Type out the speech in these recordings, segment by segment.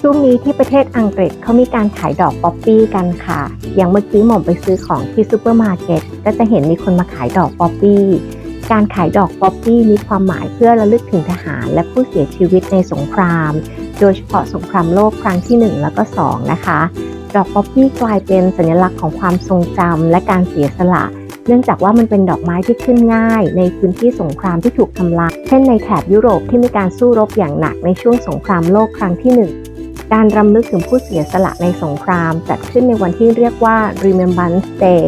ช่วงนี้ที่ประเทศอังกฤษเขามีการขายดอกป๊อปปี้กันค่ะ อย่างเมื่อกี้หม่อมไปซื้อของที่ซูเปอร์มาร์เก็ตก็จะเห็นมีคนมาขายดอกป๊อปปี้ การขายดอกป๊อปปี้มีความหมายเพื่อระลึกถึงทหาร และผู้เสียชีวิตในสงคราม โดยเฉพาะสงครามโลกครั้งที่ 1 แล้วก็ 2 นะคะ ดอกป๊อปปี้กลายเป็นสัญลักษณ์ของความทรงจำและการเสียสละ เนื่องจากว่ามันเป็นดอกไม้ที่ขึ้นง่าย ในพื้นที่สงครามที่ถูกทำลาย ช่นในแถบยุโรปที่มีการสู้รบอย่างหนักในช่วงสงครามโลกครั้งที่ 1 การรำลึกถึงผู้เสียสละในสงคราม จัดขึ้นในวันที่เรียกว่า Remembrance Day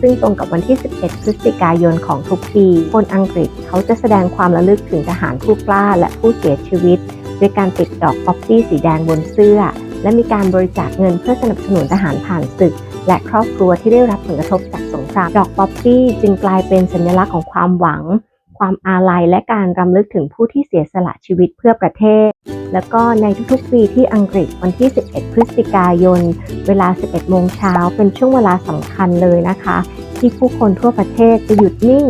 ซึ่งตรงกับวันที่ 11 พฤศจิกายนของทุกปี คนอังกฤษเขาจะแสดงความระลึกถึงทหารผู้กล้าและผู้เสียชีวิต ด้วยการติดดอกป๊อปปี้สีแดงบนเสื้อ และมีการบริจาคเงินเพื่อสนับสนุนทหารผ่านศึก และครอบครัวที่ได้รับผลกระทบจากสงคราม ดอกป๊อปปี้จึงกลายเป็นสัญลักษณ์ของความหวัง ความอาลัยและการรำลึกถึงผู้ที่เสียสละชีวิตเพื่อประเทศ แล้วก็ในทุกๆปีที่อังกฤษวันที่ 11 พฤศจิกายน เวลา 11 โมงเช้าเป็นช่วงเวลาสำคัญเลยนะคะ ที่ผู้คนทั่วประเทศจะหยุดนิ่ง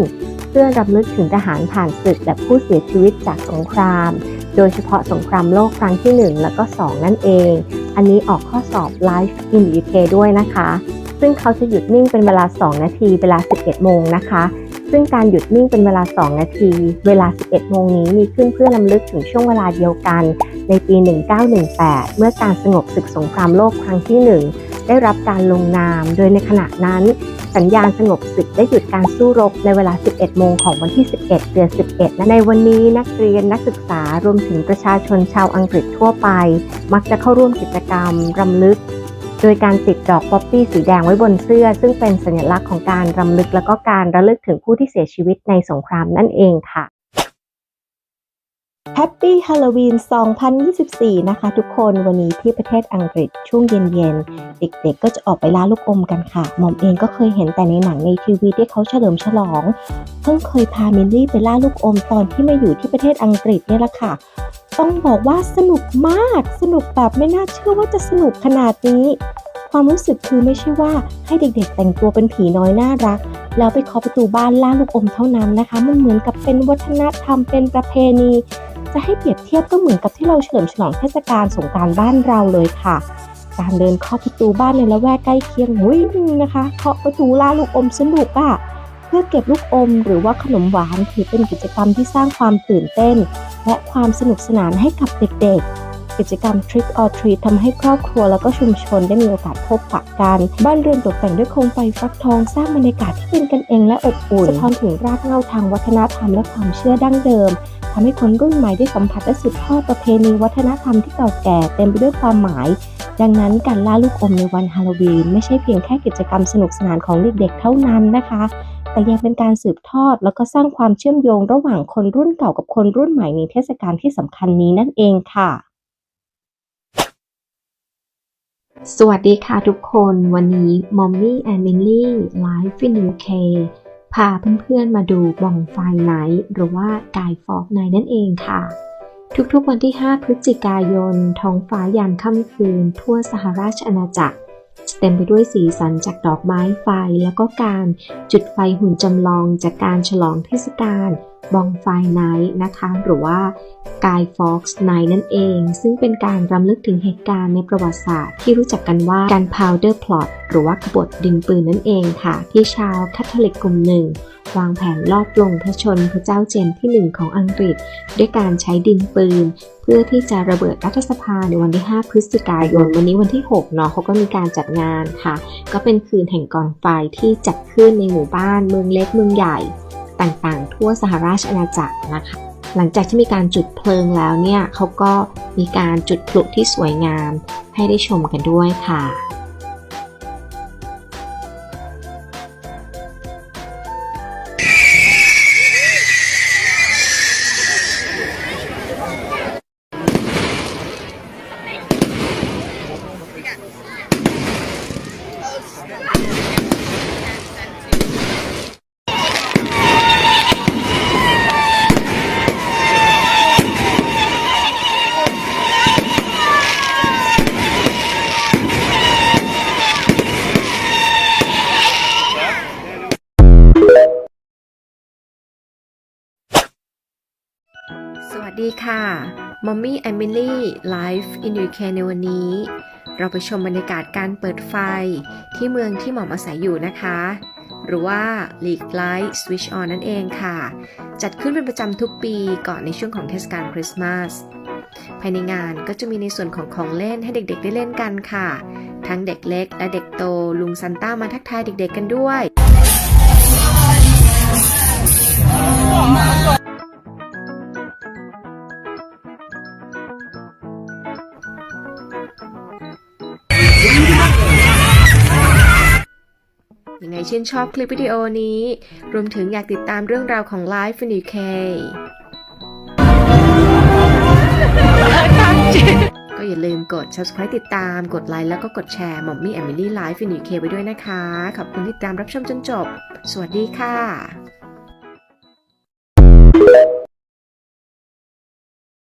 เพื่อรำลึกถึงทหารผ่านศึกและผู้เสียชีวิตจากสงคราม โดยเฉพาะสงครามโลกครั้งที่ 1 แล้วก็ 2 นั่นเอง อันนี้ออกข้อสอบ Live in UK ด้วยนะคะ ซึ่งเขาจะหยุดนิ่งเป็นเวลา 2 นาทีเวลา 11 โมงนะคะ ซึ่งการหยุดนิ่งเป็นเวลา 2 นาที เวลา 11 โมงนี้มีขึ้นเพื่อลำลึกถึงช่วงเวลาเดียวกัน ในปี 1918 เมื่อการสงบศึกสงครามโลกครั้งที่ 1 ได้รับการลงนาม โดยในขณะนั้น สัญญาณสงบศึกได้หยุดการสู้รบในเวลา 11 โมงของวันที่ 11 เดือน 11 และในวันนี้นักเรียนนักศึกษารวมถึงประชาชนชาวอังกฤษทั่วไป มักจะเข้าร่วมกิจกรรมรำลึก โดยการติดดอกป๊อปปี้สีแดงไว้บนเสื้อ ซึ่งเป็นสัญลักษณ์ของการรำลึกและก็การระลึกถึงผู้ที่เสียชีวิตในสงครามนั่นเองค่ะ Happy Halloween 2024 นะคะทุกคน วันนี้ที่ประเทศอังกฤษช่วงเย็นๆ เด็กๆ ก็จะออกไปล่าลูกอมกันค่ะ หมอมเองก็เคยเห็นแต่ในหนังในทีวีที่เขาเฉลิมฉลอง เพิ่งเคยพามิลลี่ไปล่าลูกอมตอนที่มาอยู่ที่ประเทศอังกฤษเนี่ยแหละค่ะ ต้องบอกว่าสนุกมาก สนุกแบบไม่น่าเชื่อว่าจะสนุกขนาดนี้ ความรู้สึกคือไม่ใช่ว่าให้เด็กๆ แต่งตัวเป็นผีน้อยน่ารักแล้วไปเคาะประตูบ้านล่าลูกอมเท่านั้นนะคะ มันเหมือนกับเป็นวัฒนธรรมเป็นประเพณี จะให้เปรียบเทียบก็เหมือนกับที่เราเฉลิมฉลองเทศกาลสงการบ้านเราเลยค่ะ การเดินเคาะประตูบ้านในละแวกใกล้เคียงวิ่งนะคะเคาะประตูล่าลูกอมสนุกอะ่ะเพื่อเก็บลูกอมหรือว่าขนมหวานถือเป็นกิจกรรมที่สร้างความตื่นเต้น และความสนุกสนานให้กับเด็กๆ กิจกรรม Trick or Treat ทำให้ครอบครัวแล้วก็ชุมชนได้มีโอกาสพบปะกัน บ้านเรือนตกแต่งด้วยโคมไฟฟักทองสร้างบรรยากาศที่เป็นกันเองและอบอุ่นสะท้อนถึงรากเหง้าทางวัฒนธรรมและความเชื่อดั้งเดิมทำให้คนรุ่นใหม่ได้สัมผัสและสืบทอดประเพณีวัฒนธรรมที่เก่าแก่เต็มไปด้วยความหมาย ดังนั้นการล่าลูกอมในวันฮาโลวีนไม่ใช่เพียงแค่กิจกรรมสนุกสนานของเด็กๆเท่านั้นนะคะแต่ยังเป็นการสืบทอดแล้วก็สร้างความเชื่อมโยงระหว่างคนรุ่นเก่ากับคนรุ่นใหม่ในเทศกาลที่สำคัญนี้นั่นเองค่ะ สวัสดีค่ะทุกคน วันนี้มอมมี่แอนด์มิลลี่ไลฟ์ฟินยูเคพาเพื่อนๆมาดูบองไฟไนท์หรือว่ากายฟอกไนท์นั่นเองค่ะ ทุกๆวันที่ 5 พฤศจิกายน ท้องฟ้ายามค่ำคืน ทั่วสหราชอาณาจักรจะเต็มไปด้วยสีสันจากดอกไม้ไฟ แล้วก็การจุดไฟหุ่นจำลองจากการฉลองเทศกาล บองไฟไนท์นะคะ หรือว่ากายฟ็อกซ์ไนท์นั่นเอง ซึ่งเป็นการรำลึกถึงเหตุการณ์ในประวัติศาสตร์ ที่รู้จักกันว่าการ powder plot หรือว่าขบฏดินปืนนั่นเองค่ะ ที่ชาวคาทอลิกกลุ่มหนึ่ง วางแผนลอบปลงพระชนพระเจ้าเจมส์ที่หนึ่งของอังกฤษ ด้วยการใช้ดินปืน เพื่อที่จะระเบิดรัฐสภาในวันที่ 5 พฤศจิกายน วันนี้วันที่ 6 เนาะเขาก็มีการจัดงานค่ะ ก็เป็นคืนแห่งกองไฟที่จัดขึ้นในหมู่บ้านเมืองเล็กเมืองใหญ่ ต่างๆ ทั่วสหราชอาณาจักรนะคะ หลังจากที่มีการจุดเพลิงแล้วเนี่ยเขาก็มีการจุดพลุที่สวยงามให้ได้ชมกันด้วยค่ะ สวัสดีค่ะ Mommy Emily Life in UK ในวันนี้ เราไปชมบรรยากาศการเปิดไฟที่เมืองที่หมอมอาศัยอยู่นะคะ หรือว่า League Light Switch On นั่นเองค่ะ จัดขึ้นเป็นประจำทุกปีก่อนในช่วงของเทศกาลคริสต์มาสภายในงานก็จะมีในส่วนของของเล่นให้เด็กๆได้เล่นกันค่ะ ทั้งเด็กเล็กและเด็กโตลุงซันต้ามาทักทายเด็กๆกันด้วย ยังไงชื่นชอบคลิปวิดีโอนี้ รวมถึงอยากติดตามเรื่องราวของ Life in UK ก็อย่าลืมกด subscribe ติดตาม กดไลค์แล้วก็กดแชร์หมอมมี่แอมิลี่ไลฟ์ in UK ไว้ด้วยนะคะ ขอบคุณที่ติดตามรับชมจนจบ สวัสดีค่ะ